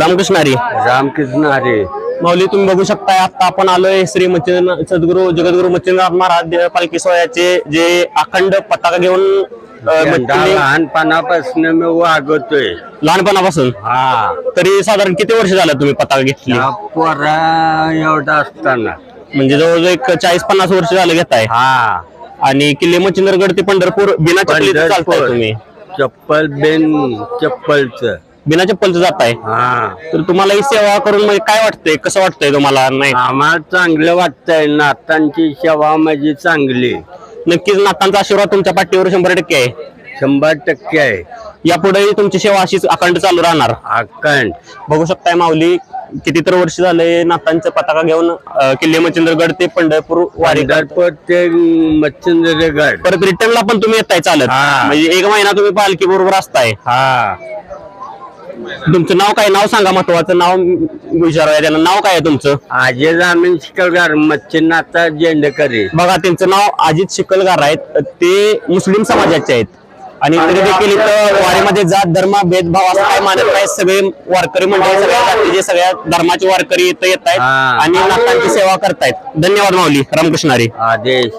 रामकृष्ण हरी रामकृष्ण हरे माऊली तुम्ही बघू शकताय आता आपण आलोय श्री मच्छिंद्र सद्गुरू जगद्गुरू मच्छिंद्रनाथ महाराज पालखी सोहळ्याचे जे अखंड पताका घेऊन लहानपणापासून मी वागवतोय लहानपणापासून? हा. तरी साधारण किती वर्ष झालं तुम्ही पताका घेतली? पोरा एवढा असताना. म्हणजे जवळजवळ एक चाळीस पन्नास वर्ष झालं घेताय. हा. आणि किल्ले मच्छिंद्रगड ते पंढरपूर बिना चपलीचं चालताय पंढरपूर. तुम्ही. चप्पल बेन चप्पलच. बिना चप्पलचं जाताय हा. तर तुम्हाला ही सेवा करून म्हणजे काय वाटतंय? कसं वाटतंय तुम्हाला? नाही. आम्हाला चांगलं वाटतंय. नातांची सेवा माझी चांगली. नक्कीच नातांचा आशीर्वाद तुमच्या पाठीवर शंभर टक्के आहे. शंभर टक्के आहे. यापुढेही तुमची सेवा अशीच अखंड चालू राहणार. अखंड. बघू शकताय माऊली किती तर वर्ष झाले नातांचा पताका घेऊन अं, किल्ले मच्छिंद्रगड ते पंढरपूर वारी करत. पंढरपूर ते मच्छिंद्रगड. परत रिटर्नला पण तुम्ही येताय चालत. हा. म्हणजे एक महिना तुम्ही पालखी बरोबर असताय. हा. तुमचं नाव काय? नाव सांगा महत्वाचं. नाव विचारूया त्यांना. नाव काय आहे तुमचं? आजी जामीन शिकलगार मच्छिन्नाथा जेंडेकरी. बघा त्यांचं नाव अजित शिकलगार आहेत. ते मुस्लिम समाजाचे आहेत. आणि तरी देखील इथं वारीमध्ये जात धर्म भेदभाव असं काय मानत नाही सगळे वारकरी मंडळी सगळ्या जातीचे सगळ्या धर्माचे वारकरी इथं येत आहेत. आणि नातांची सेवा करतायत. धन्यवाद माऊली. रामकृष्ण हरी. आदेश.